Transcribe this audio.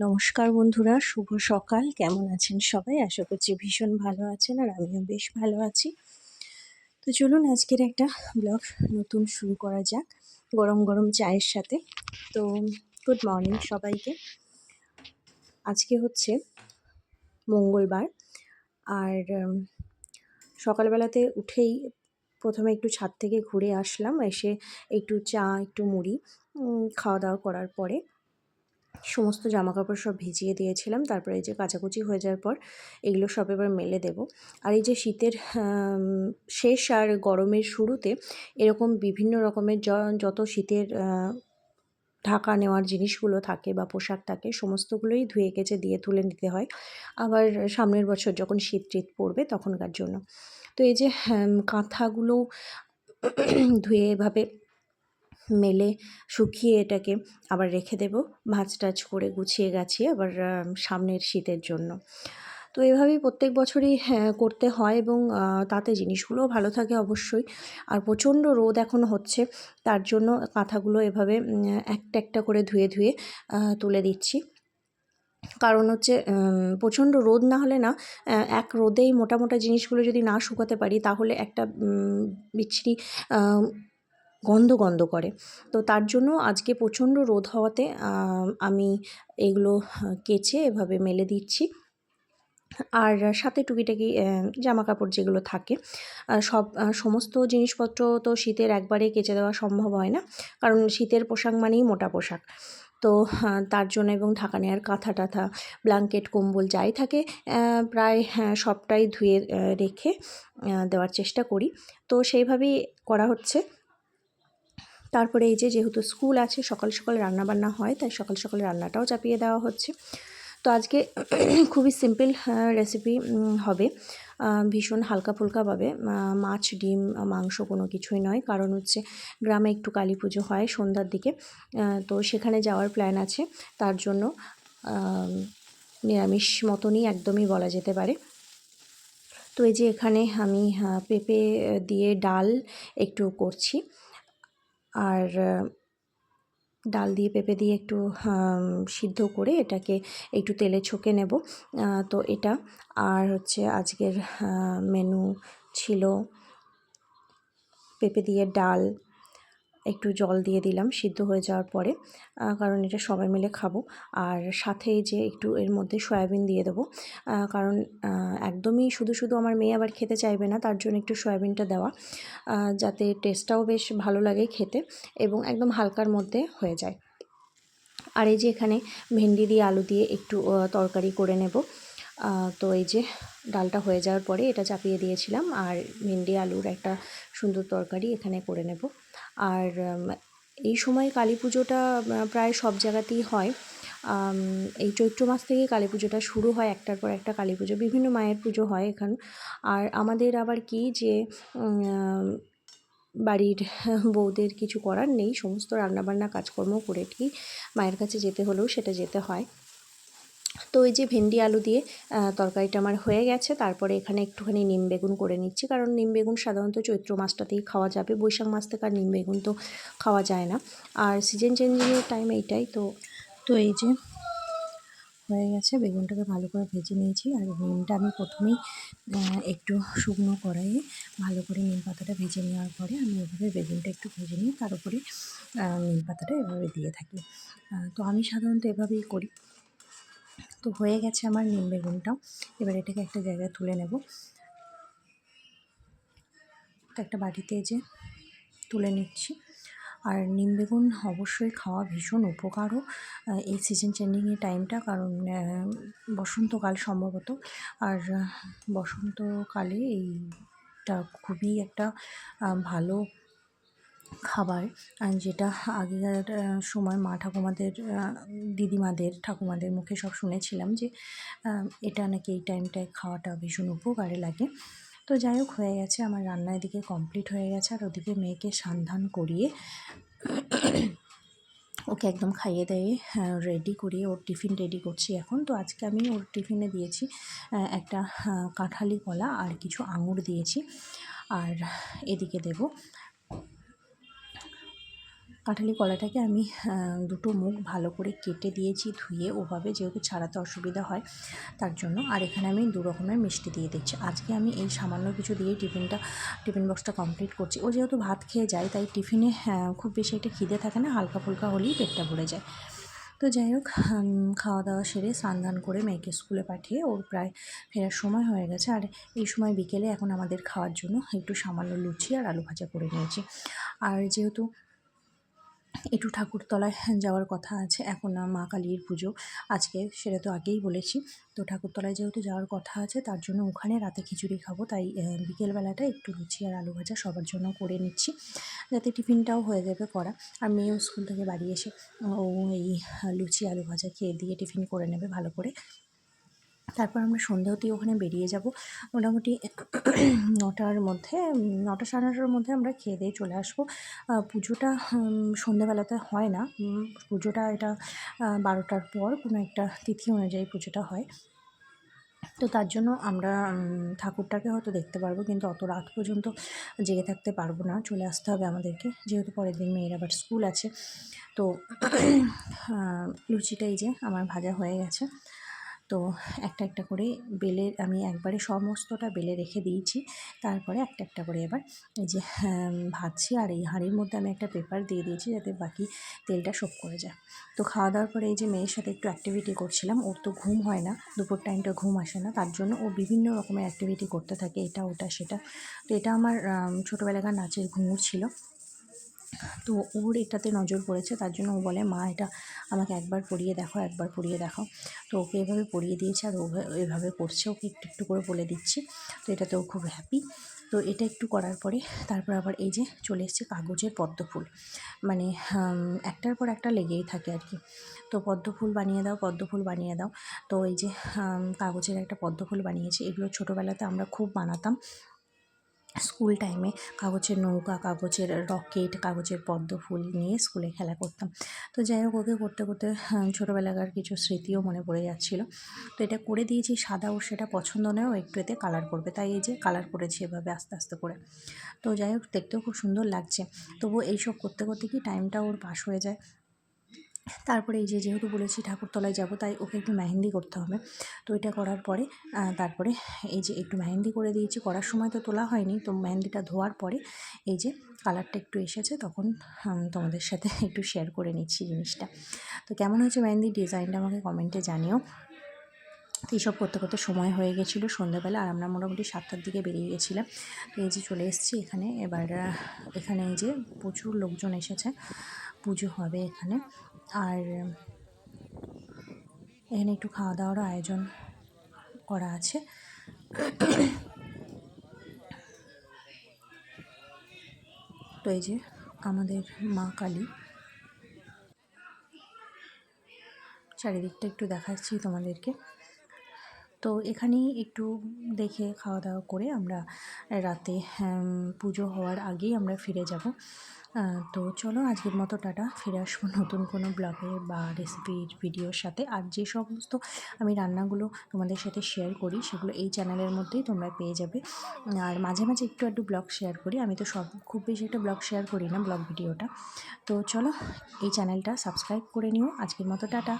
নমস্কার বন্ধুরা, শুভ সকাল। কেমন আছেন সবাই? আশা করছি ভীষণ ভালো আছেন আর আমিও বেশ ভালো আছি। তো চলুন আজকের একটা ব্লগ নতুন শুরু করা যাক, গরম গরম চায়ের সাথে। তো গুড মর্নিং সবাইকে। আজকে হচ্ছে মঙ্গলবার আর সকালবেলাতে উঠেই প্রথমে একটু ছাদ থেকে ঘুরে আসলাম, এসে একটু চা, একটু মুড়ি খাওয়া দাওয়া করার পরে সমস্ত জামা কাপড় সব ভিজিয়ে দিয়েছিলাম। তারপরে এই যে কাচাকুচি হয়ে যাওয়ার পর এগুলো সব এবার মেলে দেব। আর এই যে শীতের শেষ আর গরমের শুরুতে এরকম বিভিন্ন রকমের যত শীতের ঢাকা নেওয়ার জিনিসগুলো থাকে বা পোশাক থাকে সমস্তগুলোই ধুয়ে কেচে দিয়ে তুলে নিতে হয়। আবার সামনের বছর যখন শীত টিত পড়বে তখনকার জন্য। তো এই যে আম, কাঁথাগুলো ধুয়ে এভাবে মেলে শুকিয়ে এটাকে আবার রেখে দেব। ভাঁজ টাজ করে গুছিয়ে গাছিয়ে আবার সামনের শীতের জন্য। তো এভাবেই প্রত্যেক বছরই হ্যাঁ, করতে হয় এবং তাতে জিনিসগুলোও ভালো থাকে অবশ্যই। আর প্রচণ্ড রোদ এখন হচ্ছে তার জন্য কাঁথাগুলো এভাবে একটা একটা করে ধুয়ে ধুয়ে তুলে দিচ্ছি। কারণ হচ্ছে প্রচণ্ড রোদ না হলে না এক রোদেই মোটা মোটা জিনিসগুলো যদি না শুকাতে পারি তাহলে একটা বিচ্ছিরি গন্ধ গন্ধ করে। তো তার জন্য আজকে প্রচণ্ড রোদ হওয়াতে আমি এগুলো কেচে এভাবে মেলে দিচ্ছি। আর সাথে টুকিটাকি জামা কাপড় যেগুলো থাকে সব সমস্ত জিনিসপত্র তো শীতের একবারে কেচে দেওয়া সম্ভব হয় না কারণ শীতের পোশাক মানেই মোটা পোশাক। তো তার জন্য এবং ঢাকা নেওয়ার কাঁথা টাথা ব্ল্যাঙ্কেট কম্বল যাই থাকে প্রায় হ্যাঁ, সবটাই ধুয়ে রেখে দেওয়ার চেষ্টা করি। তো সেইভাবেই করা হচ্ছে। তারপরে এই যে যেহেতু স্কুল আছে, সকাল সকাল রান্নাবান্না হয়, তাই সকাল সকাল রান্নাটাও চাপিয়ে দেওয়া হচ্ছে। তো আজকে খুবই সিম্পল রেসিপি হবে। ভীষণ হালকা ফুলকাভাবে মাছ, ডিম, মাংস কোনো কিছুই নয়। কারণ হচ্ছে গ্রামে একটু কালী পুজো হয় সন্ধ্যার দিকে তো সেখানে যাওয়ার প্ল্যান আছে। তার জন্য নিরামিষ মতনই একদমই বলা যেতে পারে। তো এই যে এখানে আমি পেঁপে দিয়ে ডাল একটু করছি। আর ডাল দিয়ে পেঁপে দিয়ে একটু সিদ্ধ করে এটাকে একটু তেলে ছকে নেব। তো এটা। আর হচ্ছে আজকের মেনু ছিল পেঁপে দিয়ে ডাল। একটু জল দিয়ে দিলাম সিদ্ধ হয়ে যাওয়ার পরে কারণ এটা সবাই মিলে খাব। আর সাথে যে একটু এর মধ্যে সয়াবিন দিয়ে দেবো কারণ একদমই শুধু শুধু আমার মেয়ে আবার খেতে চাইবে না, তার জন্য একটু সয়াবিনটা দেওয়া যাতে টেস্টটাও বেশ ভালো লাগে খেতে এবং একদম হালকার মধ্যে হয়ে যায়। আর এই যে এখানে ভেন্ডি দিয়ে আলু দিয়ে একটু তরকারি করে নেব। তো এই যে ডালটা হয়ে যাওয়ার পরে এটা চাপিয়ে দিয়েছিলাম আর ভেন্ডি, আলুর একটা সুন্দর তরকারি এখানে করে নেব। আর এই সময় কালী পুজোটা প্রায় সব জায়গাতেই হয়। এই চৈত্র মাস থেকে কালী পুজোটা শুরু হয় একটার পর একটা কালী পুজো। বিভিন্ন মায়ের পুজো হয় এখানে। আর আমাদের আবার কি যে বাড়ির বউদের কিছু করার নেই। সমস্ত রান্নাবান্না, কাজকর্ম করে কি মায়ের কাছে যেতে হলেও সেটা যেতে হয়। তো এই যে ভেন্ডি আলু দিয়ে তরকারিটা আমার হয়ে গেছে। তারপরে এখানে একটুখানি নিম বেগুন করে নিচ্ছি। কারণ নিম বেগুন সাধারণত চৈত্র মাসটাতেই খাওয়া যাবে। বৈশাখ মাস থেকে আর নিম বেগুন তো খাওয়া যায় না। আর সিজন চেঞ্জিংয়ের টাইম এইটাই। তো তো এই যে হয়ে গেছে। বেগুনটাকে ভালো করে ভেজে নিয়েছি। আর নিমটা আমি প্রথমেই একটু শুকনো কড়াইয়ে ভালো করে নিম পাতাটা ভেজে নেওয়ার পরে আমি এভাবে বেগুনটা একটু ভেজে নিয়ে তার উপরে নিম পাতাটা এভাবে দিয়ে থাকি। তো আমি সাধারণত এভাবেই করি। তো হয়ে গেছে আমার নিম বেগুনটাও। এবার এটাকে একটা জায়গায় তুলে নেব। একটা বাটিতে যে তুলে নিচ্ছি। আর নিম বেগুন অবশ্যই খাওয়া ভীষণ উপকারও এই সিজন চেঞ্জিংয়ের টাইমটা কারণ বসন্তকাল সম্ভবত। আর বসন্তকালে এইটা খুবই একটা ভালো খাবার যেটা আগেকার সময় মা ঠাকুমাদের দিদিমাদের, ঠাকুমাদের মুখে সব শুনেছিলাম যে এটা নাকি এই টাইমটায় খাওয়াটা ভীষণ উপকারে লাগে। তো যাই হোক, হয়ে গেছে, আমার রান্না এদিকে কমপ্লিট হয়ে গেছে আর ওদিকে মেয়েকে সান্ধান করিয়ে ওকে একদম খাইয়ে দিয়ে রেডি করিয়ে ওর টিফিন রেডি করছি এখন। তো আজকে আমি ওর টিফিনে দিয়েছি একটা কাঁঠালি কলা আর কিছু আঙুর দিয়েছি। আর এদিকে দেব। কাঁঠালি কলাটাকে আমি দুটো মুখ ভালো করে কেটে দিয়েছি ধুয়ে ওভাবে যেহেতু ছাড়াতে অসুবিধা হয় তার জন্য। আর এখানে আমি দু রকমের মিষ্টি দিয়ে দিচ্ছি। আজকে আমি এই সামান্য কিছু দিয়ে টিফিনটা টিফিন বক্সটা কমপ্লিট করছি। ও যেহেতু ভাত খেয়ে যায় তাই টিফিনে আহ, খুব বেশি একটা খিদে থাকে না হালকা ফুলকা হলেই পেটটা ভরে যায়। তো যাই হোক খাওয়া দাওয়া সেরে স্নান করে মেয়েকে স্কুলে পাঠিয়ে ওর প্রায় ফেরার সময় হয়ে গেছে। আর এই সময় বিকেলে এখন আমাদের খাওয়ার জন্য একটু সামান্য লুচি আর আলু ভাজা করে নিয়েছি। আর যেহেতু একটু ঠাকুরতলায় যাওয়ার কথা আছে, এখন মা কালীর পুজো। আজকে সেটা তো আগেই বলেছি। তো ঠাকুরতলায় যেহেতু যাওয়ার কথা আছে, তার জন্য ওখানে রাতে খিচুড়ি খাব, তাই বিকেলবেলাটা একটু লুচি আর আলু ভাজা সবার জন্য করে নিচ্ছি, যাতে টিফিনটাও হয়ে যাবে করা। আর মেয়েও স্কুল থেকে বাড়ি এসে, ও এই লুচি, আলু ভাজা খেয়ে দিয়ে টিফিন করে নেবে ভালো করে। তারপর আমরা সন্ধে হতেই ওখানে বেরিয়ে যাব। মোটামুটি নটার মধ্যে নটা সাড়ে নটার মধ্যে আমরা খেয়ে দিয়ে চলে আসব। পুজোটা সন্ধেবেলাতে হয় না। পুজোটা এটা বারোটার পর কোনো একটা তিথি অনুযায়ী পুজোটা হয়। তো তার জন্য আমরা ঠাকুরটাকে হয়তো দেখতে পারব কিন্তু অত রাত পর্যন্ত জেগে থাকতে পারব না। চলে আসতে হবে আমাদেরকে যেহেতু পরের দিন মেয়ের আবার স্কুল আছে। তো আহ, লুচিটা এই যে আমার ভাজা হয়ে গেছে। তো একটা একটা করে বেলে আমি একবারে সমস্তটা বেলে রেখে দিয়েছি। তারপরে একটা একটা করে এবার এই যে আহ, ভাজছি আর এই হাঁড়ির মধ্যে আমি একটা পেপার দিয়ে দিয়েছি যাতে বাকি তেলটা শোক করে যায়। তো খাওয়া দাওয়ার পরে এই যে মেয়ের সাথে একটু অ্যাক্টিভিটি করছিলাম ওর তো ঘুম হয় না দুপুর টাইমটা ঘুম আসে না তার জন্য ও বিভিন্ন রকমের অ্যাক্টিভিটি করতে থাকে এটা ওটা সেটা। তো এটা আমার ছোটোবেলাকার নাচের ঘুঙুর ছিল। তো ওর এটাতে নজর পড়েছে, তার জন্য ও বলে, মা, এটা আমাকে একবার পড়িয়ে দেখো, একবার পড়িয়ে দেখাও তো ওকে এভাবে পড়িয়ে দিয়েছে আর ও এভাবে করছে, ওকে একটু একটু করে বলে দিচ্ছি। তো এটাতে ও খুব হ্যাপি তো এটা একটু করার পরে তারপর আবার এই যে চলে এসছে কাগজের পদ্মফুল। মানে একটার পর একটা লেগেই থাকে আর কি। তো পদ্মফুল বানিয়ে দাও, পদ্মফুল বানিয়ে দাও। তো এই যে কাগজের একটা পদ্ম ফুল বানিয়েছি, এগুলো ছোটোবেলাতে আমরা খুব বানাতাম। স্কুল টাইমে কাগজের নৌকা, কাগজের রকেট, কাগজের পদ্ম ফুল নিয়ে স্কুলে খেলা করতাম। তো যাই হোক, ওকে করতে করতে ছোটোবেলাকার কিছু স্মৃতিও মনে পড়ে যাচ্ছিল। তো এটা করে দিয়েছি, সাদা ও সেটা পছন্দ নয় একটু এতে কালার করবে। তাই এই যে কালার করেছি এভাবে আস্তে আস্তে করে। তো যাই হোক, দেখতেও খুব সুন্দর লাগছে। তবু এইসব করতে করতে কি টাইমটা ওর পাস হয়ে যায়। তারপরে এই যে যেহেতু বলেছি ঠাকুরতলায় যাব, তাই ওকে একটু মেহেন্দি করতে হবে। তো এটা করার পরে তারপরে এই যে একটু মেহেন্দি করে দিয়েছি, করার সময় তো তোলা হয়নি, তো মেহেন্দিটা ধোয়ার পরে এই যে কালারটা একটু এসেছে, তখন তোমাদের সাথে একটু শেয়ার করে নিচ্ছি জিনিসটা। তো কেমন হয়েছে মেহেন্দির ডিজাইনটা আমাকে কমেন্টে জানিও। তো এইসব করতে করতে সময় হয়ে গেছিল সন্ধ্যাবেলা আর আমরা মোটামুটি সাতটার দিকে বেরিয়ে গেছিলাম। তো এই যে চলে এসেছি এখানে, এবার এখানে এই যে প্রচুর লোকজন এসেছে, পুজো হবে এখানে। আর এখানে একটু খাওয়া দাওয়ারও আয়োজন করা আছে। তো এই যে আমাদের মা কালী। চারিদিকটা একটু দেখাচ্ছি তোমাদেরকে। তো এখানেই একটু দেখে খাওয়া দাওয়া করে আমরা রাতে পুজো হওয়ার আগেই আমরা ফিরে যাব। তো চলো আজকের মতো টাটা। ফিরে আসব নতুন কোনো ব্লগে বা রেসিপির ভিডিওর সাথে। আর যে সমস্ত আমি রান্নাগুলো তোমাদের সাথে শেয়ার করি, সেগুলো এই চ্যানেলের মধ্যেই তোমরা পেয়ে যাবে। আর মাঝে মাঝে একটু একটু ব্লগ শেয়ার করি। আমি তো সব, খুব বেশি একটা ব্লগ শেয়ার করি না ব্লগ ভিডিওটা তো চলো এই চ্যানেলটা সাবস্ক্রাইব করে নিও। আজকের মতো টাটা।